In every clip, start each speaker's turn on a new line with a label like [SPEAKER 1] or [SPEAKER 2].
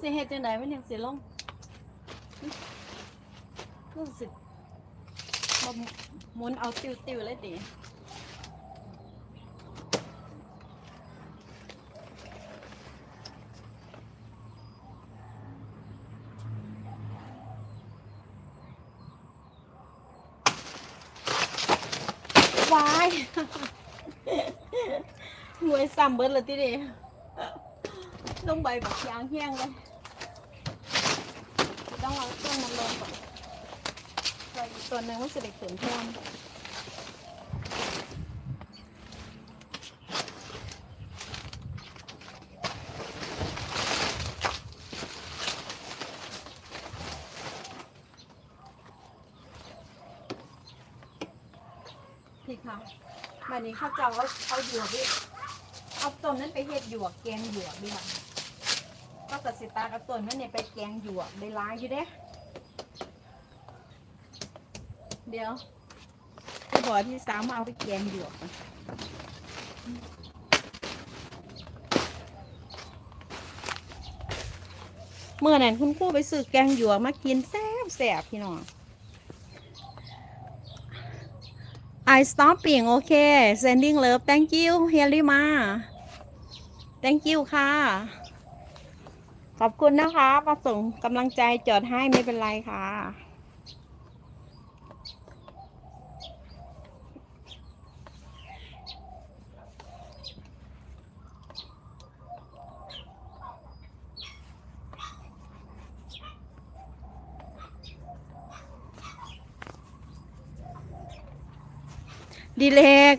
[SPEAKER 1] สิเฮ็ดจังไดมันยังสิลงรู้สึกบ่หมุนเอาติวๆเลยติวายมวยซ้ำเบิดเลยทีเดียวลงใบบักยางเฮี้ยงเลย ต้องเอาเครื่องมันลงก่อนใส่อีกตัวหนึ่งมันจะได้ขึ้นเพิ่มพี่ค่ะวันนี้เขาจะเอาเอาหยวกดิเอาต้นนั้นไปเฮ็ดหยวกแกงหยวกดี กว่าก็กสิตากเอาต้นมันเนี่ยไปแกงหยวกได้หลายอยู่เด้ เดี๋ยวจะบอกที่สามมาเอาไปแกงหยวกก่อนเมื่อนั้นคุณครูไปซื้อแกงหยวกมากินแซ่บแซ่บพี่น้อง I stopping okay sending love thank you เฮลิมา thank you ค่ะ ขอบคุณนะคะมาส่งกำลังใจจอดให้ไม่เป็นไรค่ะ ดีเล็ก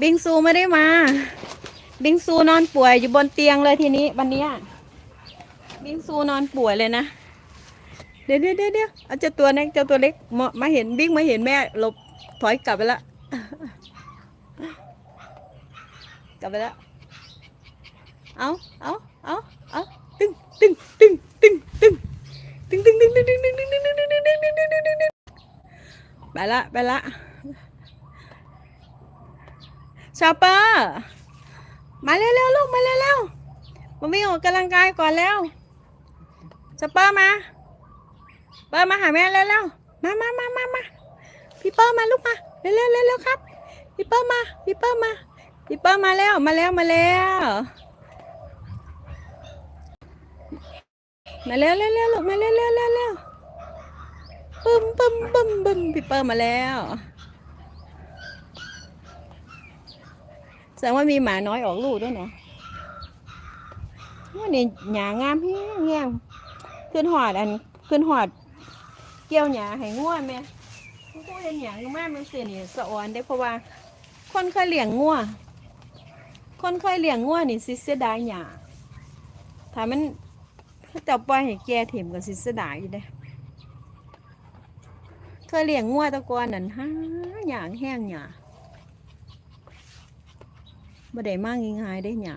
[SPEAKER 1] บิงซูไม่ได้มา บิงซูนอนป่วยอยู่บนเตียงเลยทีนี้วันนี้ บิงซูนอนป่วยเลยนะ เดี๋ยวเดี๋ยวเดี๋ยวเอาเจ้าตัวเล็กเจ้าตัวเล็กมามาเห็นบิงมาเห็นแม่หลบถอยกลับไปละกลับไปล้วเอาเอาเอาเอาตึ้งตึ้งตึ้งตึ้งตึ้งตึ้งตึ้งตึ้งตึ้งตึ้งตึ้งตึ้งตึ้งตึ้งตึ้งตึ้งตึ้งตึ้งตึ้งไปละไปละชอปเปอร์มาเร็วๆลูกมาเร็วๆมาวิ่งออกกำลังกายก่อนแล้ว สเปอร์มา เปอร์มาหาแม่เร็วๆมามามามามาพี่เปอร์มาลูกมาเร็วๆเร็วๆครับพี่เปอร์มาพี่เปอร์มาพี่เปอร์มาแล้วมาแล้วมาแล้วมาเร็วเร็วเร็วลูกมาเร็วเร็วเร็วเร็วบึ้มบึ้มบึ้มบึ้มพี่เปอร์มาแล้วแสดงว่ามีหมาน้อยออกลูกด้วยเนาะว่านี่หญ้างามแฮงแฮง ขึ้นหอดอันขึ้นหอด เกี่ยวหญ้าให้ง่วแม่ผู้เห็นหยังมามันสินี่สะออนได้เพราะว่า คนเคยเลี้ยงงัวคนเคยเลี้ยงงัวนี่สิเสียดายหญ้าถ้ามันเขาจะปล่อยให้แก่ถิ่มก็สิเสียดายอยู่เด้เคยเลี้ยงงัวตะกอนนั่นหาหญ้าแห้งหญ้าบ่ได้มากง่ายๆได้หญ้า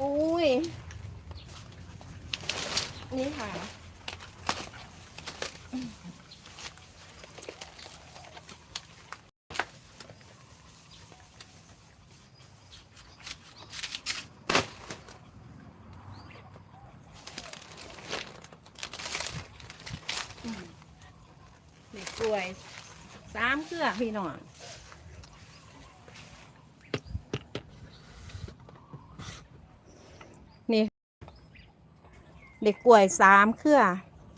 [SPEAKER 1] อุ้ ย นี่ค่ะเด็กกล้วยสามเครือพี่น้อง นี่ เด็กกล้วยสามเครือ